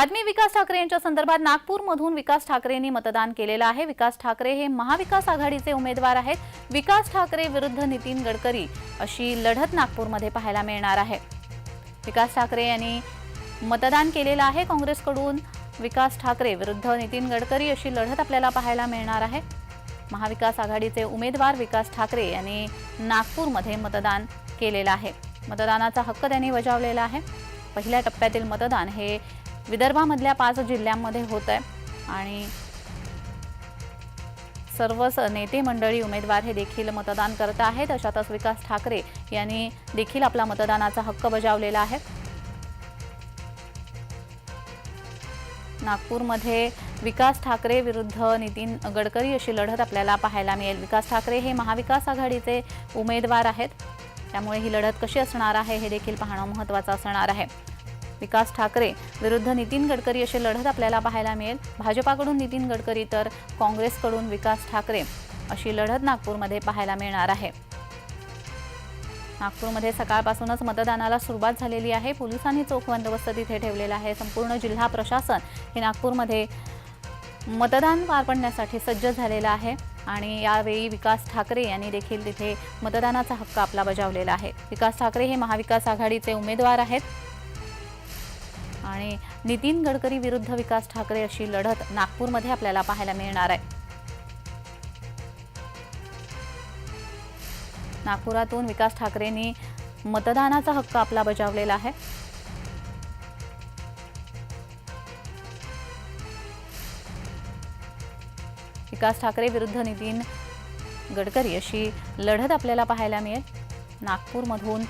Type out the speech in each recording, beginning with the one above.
बातमी विकास ठाकरे यांच्या संदर्भात नागपूरमधून विकास ठाकरेंनी मतदान केलेलं आहे. विकास ठाकरे हे महाविकास आघाडीचे उमेदवार आहेत. विकास ठाकरे विरुद्ध नितीन गडकरी अशी लढत नागपूरमध्ये पाहायला मिळणार आहे. विकास ठाकरे यांनी मतदान केलेलं आहे. काँग्रेसकडून विकास ठाकरे विरुद्ध नितीन गडकरी अशी लढत आपल्याला पाहायला मिळणार आहे. महाविकास आघाडीचे उमेदवार विकास ठाकरे यांनी नागपूरमध्ये मतदान केलेलं आहे. मतदानाचा हक्क त्यांनी बजावलेला आहे. पहिल्या टप्प्यातील मतदान हे विदर्भामधल्या पाच जिल्ह्यांमध्ये होत आहे. आणि सर्वच नेते मंडळी उमेदवार हे देखील मतदान करत आहेत. अशातच विकास ठाकरे यांनी देखील आपला मतदानाचा हक्क बजावलेला आहे. नागपूरमध्ये विकास ठाकरे विरुद्ध नितीन गडकरी अशी लढत आपल्याला पाहायला मिळेल. विकास ठाकरे हे महाविकास आघाडीचे उमेदवार आहेत. त्यामुळे ही लढत कशी असणार आहे हे देखील पाहणं महत्त्वाचं असणार आहे. विकास ठाकरे विरुद्ध नितीन गडकरी अशी लढत आपल्याला पाहायला मिळेल. भाजपाकडून नितीन गडकरी तर काँग्रेसकडून विकास ठाकरे अशी लढत नागपूरमध्ये पाहायला मिळणार आहे. नागपूरमध्ये सकाळपासूनच मतदानाला सुरुवात झालेली आहे. पोलिसांनी चोख बंदोबस्त तिथे ठेवलेला आहे. संपूर्ण जिल्हा प्रशासन हे नागपूरमध्ये मतदान पार पडण्यासाठी सज्ज झालेलं आहे आणि यावेळी विकास ठाकरे यांनी देखील तिथे मतदानाचा हक्क आपला बजावलेला आहे. विकास ठाकरे हे महाविकास आघाडीचे उमेदवार आहेत. आणि नितीन गडकरी विरुद्ध विकास ठाकरे अशी लढत नागपूरमध्ये आपल्याला पाहायला मिळणार आहे. नागपुरातून विकास ठाकरेंनी मतदानाचा हक्क आपला बजावलेला आहे. विकास ठाकरे विरुद्ध नितीन गडकरी अशी लढत आपल्याला पाहायला मिळेल. नागपूरमधून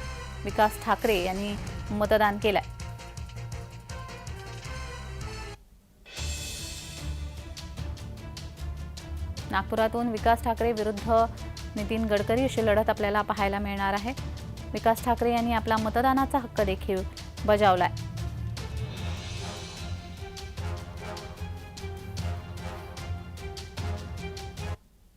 विकास ठाकरे यांनी मतदान केलंय. नागपुरातून विकास ठाकरे विरुद्ध नितीन गडकरी अशी लढत आपल्याला पाहायला मिळणार आहे. विकास ठाकरे यांनी आपला मतदानाचा हक्क देखील बजावला आहे